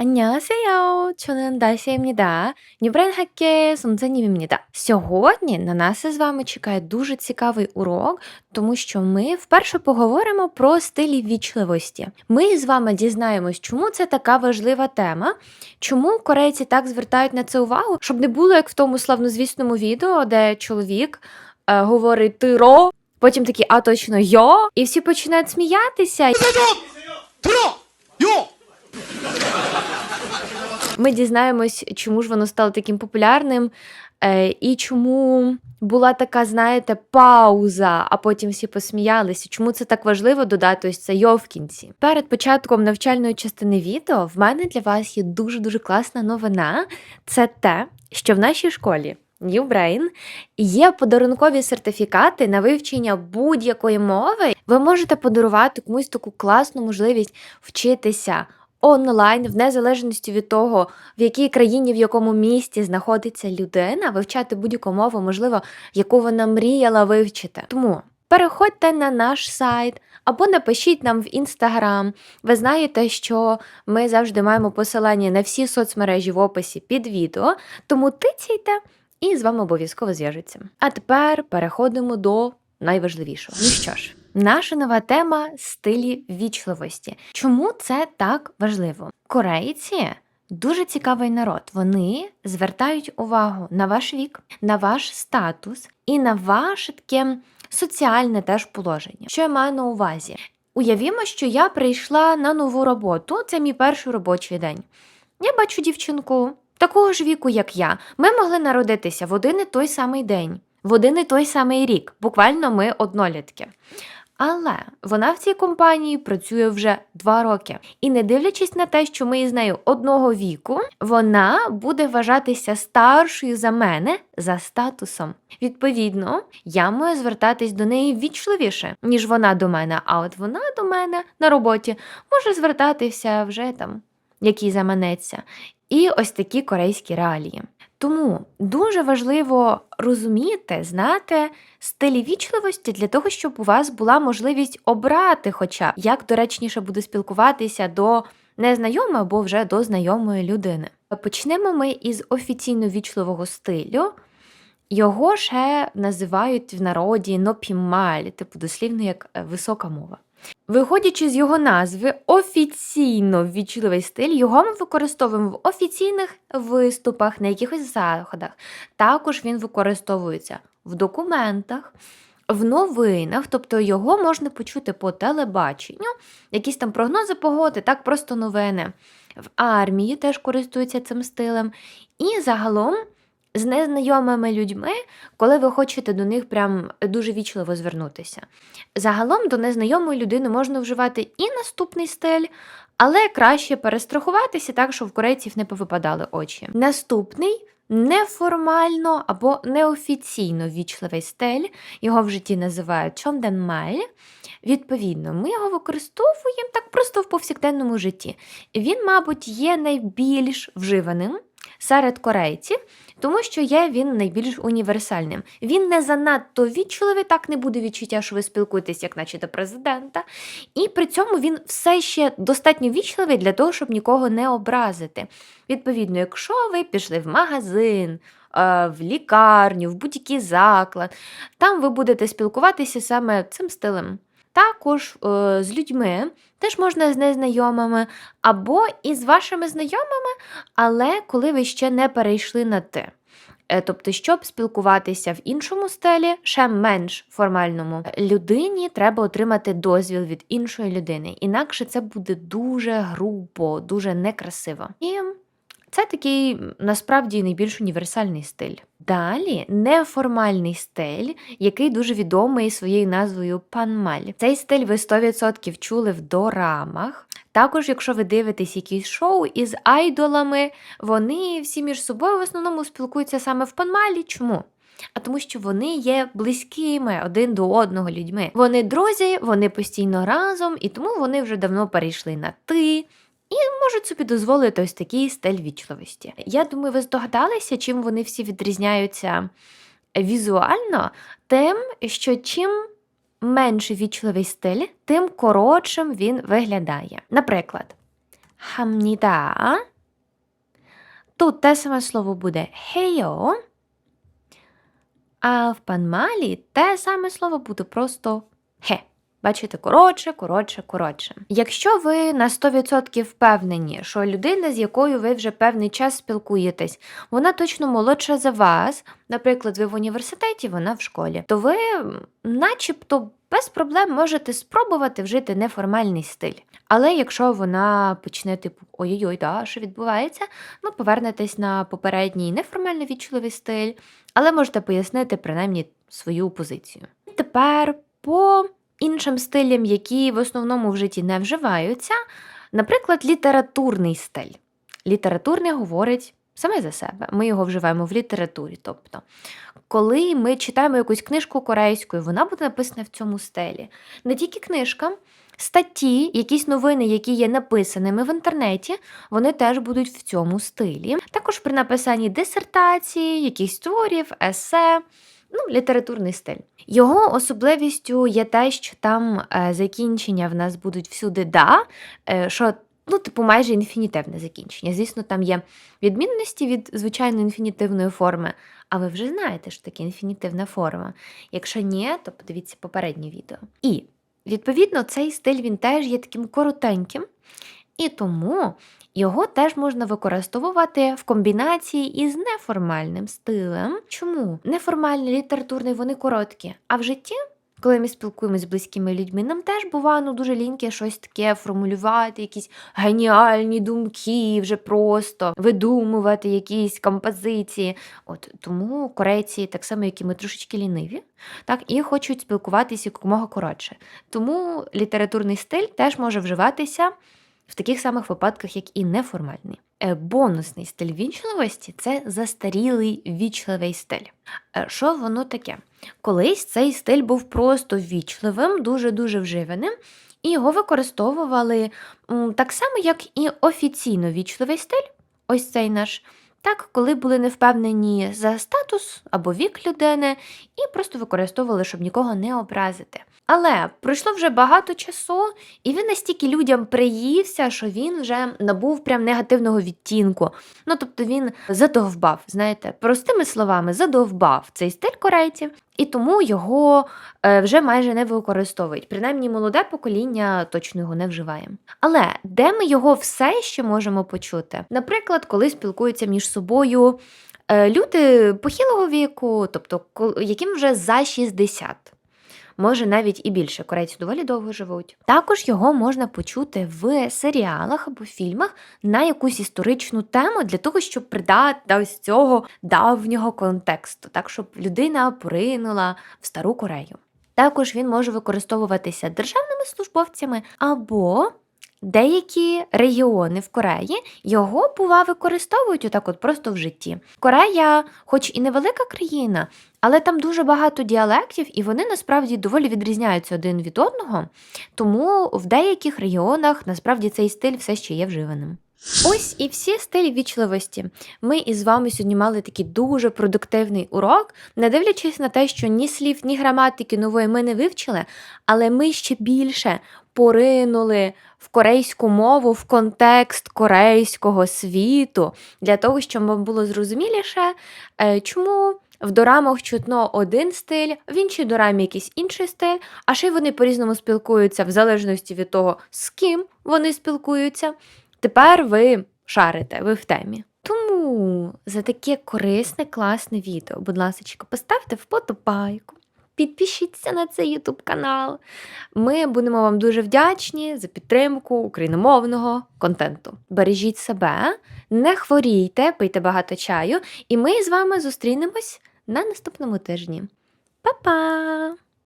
안녕하세요. 저는 다시입니다. 뉴브랜학계 선생님입니다. Сьогодні на нас із вами чекає дуже цікавий урок, тому що ми вперше поговоримо про стилі вічливості. Ми з вами дізнаємось, чому це така важлива тема, чому корейці так звертають на це увагу, щоб не було як в тому славнозвісному відео, де чоловік е, говорить ти ро, потім такий, а точно йо, і всі починають сміятися. 들어! 요! Ми дізнаємось, чому ж воно стало таким популярним, е, і чому була така, знаєте, пауза, а потім всі посміялися. Чому це так важливо додати ось це йо в кінці? Перед початком навчальної частини відео в мене для вас є дуже-дуже класна новина. Це те, що в нашій школі. New Brain є подарункові сертифікати на вивчення будь-якої мови. Ви можете подарувати комусь таку класну можливість вчитися онлайн, в незалежності від того, в якій країні, в якому місті знаходиться людина, вивчати будь-яку мову, можливо, яку вона мріяла вивчити. Тому переходьте на наш сайт або напишіть нам в інстаграм. Ви знаєте, що ми завжди маємо посилання на всі соцмережі в описі під відео, тому тицяйте і з вами обов'язково зв'яжуться. А тепер переходимо до найважливішого. Ну що ж, наша нова тема стилі вічливості. Чому це так важливо? Корейці дуже цікавий народ. Вони звертають увагу на ваш вік, на ваш статус і на ваше таке соціальне теж положення. Що я маю на увазі? Уявімо, що я прийшла на нову роботу, це мій перший робочий день. Я бачу дівчинку такого ж віку, як я. Ми могли народитися в один і той самий день, в один і той самий рік. Буквально ми однолітки. Але вона в цій компанії працює вже два роки. І не дивлячись на те, що ми із нею одного віку, вона буде вважатися старшою за мене за статусом. Відповідно, я маю звертатись до неї вічливіше, ніж вона до мене. А от вона до мене на роботі може звертатися вже там, як їй заманеться. І ось такі корейські реалії. Тому дуже важливо розуміти, знати стилі вічливості для того, щоб у вас була можливість обрати, хоча як доречніше буде спілкуватися до незнайомої або вже до знайомої людини. Почнемо ми із офіційно вічливого стилю. Його ще називають в народі нопімаль, типу дослівно як висока мова. Виходячи з його назви, офіційно ввічливий стиль, його ми використовуємо в офіційних виступах, на якихось заходах. Також він використовується в документах, в новинах, тобто його можна почути по телебаченню, якісь там прогнози погоди, так просто новини. В армії теж користуються цим стилем. І загалом з незнайомими людьми, коли ви хочете до них прям дуже вічливо звернутися. Загалом до незнайомої людини можна вживати і наступний стиль, але краще перестрахуватися так, щоб в корейців не повипадали очі. Наступний неформально або неофіційно вічливий стиль, його в житті називають чонденмаль. Відповідно, ми його використовуємо так просто в повсякденному житті. Він, мабуть, є найбільш вживаним серед корейців, тому що є він найбільш універсальним. Він не занадто вічливий, так не буде відчуття, що ви спілкуєтесь, як наче до президента. І при цьому він все ще достатньо вічливий для того, щоб нікого не образити. Відповідно, якщо ви пішли в магазин, е, в лікарню, в будь-який заклад, там ви будете спілкуватися саме цим стилем. Також е, з людьми теж можна з незнайомими, або із вашими знайомими, але коли ви ще не перейшли на ти. Е, Тобто, щоб спілкуватися в іншому стилі, ще менш формальному, людині треба отримати дозвіл від іншої людини. Інакше це буде дуже грубо, дуже некрасиво. І це такий насправді найбільш універсальний стиль. Далі неформальний стиль, який дуже відомий своєю назвою панмаль. Цей стиль ви 100% чули в дорамах. Також, якщо ви дивитесь якісь шоу із айдолами, вони всі між собою в основному спілкуються саме в панмалі. Чому? А тому, що вони є близькими один до одного людьми. Вони друзі, вони постійно разом, і тому вони вже давно перейшли на ти і можуть собі дозволити ось такий стиль вічливості. Я думаю, ви здогадалися, чим вони всі відрізняються візуально, тим, що чим. менше вічливий стиль, тим коротшим він виглядає. Наприклад, хамніда. Тут те саме слово буде хейо, а в панмалі те саме слово буде просто хе. Бачите, коротше, коротше, коротше. Якщо ви на 100% впевнені, що людина, з якою ви вже певний час спілкуєтесь, вона точно молодша за вас, наприклад, ви в університеті, вона в школі, то ви начебто без проблем можете спробувати вжити неформальний стиль. Але якщо вона почне типу ой-ой-ой, да, що відбувається, ну повернетесь на попередній неформально вічливий стиль, але можете пояснити принаймні свою позицію. Тепер по іншим стилям, які в основному в житті не вживаються, наприклад, літературний стиль. Літературний говорить саме за себе. Ми його вживаємо в літературі. Тобто, коли ми читаємо якусь книжку корейською, вона буде написана в цьому стилі. Не тільки книжка, статті, якісь новини, які є написаними в інтернеті, вони теж будуть в цьому стилі. Також при написанні дисертації, якихось творів, есе. Ну, літературний стиль. Його особливістю є те, що там е, закінчення в нас будуть всюди да, е, що ну, типу, майже інфінітивне закінчення. Звісно, там є відмінності від звичайної інфінітивної форми, а ви вже знаєте, що таке інфінітивна форма. Якщо ні, то подивіться попереднє відео. І відповідно цей стиль він теж є таким коротеньким, і тому його теж можна використовувати в комбінації із неформальним стилем. Чому? Неформальний літературний вони короткі, а в житті. Коли ми спілкуємося з близькими людьми, нам теж буває ну, дуже ліньке щось таке формулювати, якісь геніальні думки, вже просто видумувати якісь композиції. От тому корейці, так само, як і ми трошечки ліниві, так і хочуть спілкуватися якомога коротше. Тому літературний стиль теж може вживатися в таких самих випадках, як і неформальний. Е, Бонусний стиль вічливості це застарілий вічливий стиль. Е, Що воно таке? Колись цей стиль був просто вічливим, дуже-дуже вживаним, і його використовували так само, як і офіційно вічливий стиль, ось цей наш. Так, коли були не впевнені за статус або вік людини, і просто використовували, щоб нікого не образити. Але пройшло вже багато часу, і він настільки людям приївся, що він вже набув прям негативного відтінку. Ну тобто він задовбав, знаєте, простими словами, задовбав цей стиль корейців, і тому його е, вже майже не використовують. Принаймні, молоде покоління точно його не вживає. Але де ми його все ще можемо почути? Наприклад, коли спілкуються між собою е, люди похилого віку, тобто яким вже за 60 може навіть і більше. Корейці доволі довго живуть. Також його можна почути в серіалах або фільмах на якусь історичну тему для того, щоб придати ось цього давнього контексту, так щоб людина поринула в стару Корею. Також він може використовуватися державними службовцями або Деякі регіони в Кореї його бува використовують отак от просто в житті. Корея, хоч і невелика країна, але там дуже багато діалектів, і вони насправді доволі відрізняються один від одного. Тому в деяких регіонах насправді цей стиль все ще є вживаним. Ось і всі стилі вічливості. Ми із вами сьогодні мали такий дуже продуктивний урок, не дивлячись на те, що ні слів, ні граматики нової ми не вивчили, але ми ще більше поринули в корейську мову, в контекст корейського світу, для того, щоб вам було зрозуміліше, е, чому в дорамах чутно один стиль, в іншій дорамі якийсь інший стиль, а ще й вони по-різному спілкуються в залежності від того, з ким вони спілкуються. Тепер ви шарите, ви в темі. Тому за таке корисне, класне відео, будь ласка, поставте вподобайку. Підпишіться на цей YouTube канал. Ми будемо вам дуже вдячні за підтримку україномовного контенту. Бережіть себе, не хворійте, пийте багато чаю, і ми з вами зустрінемось на наступному тижні. Па-па!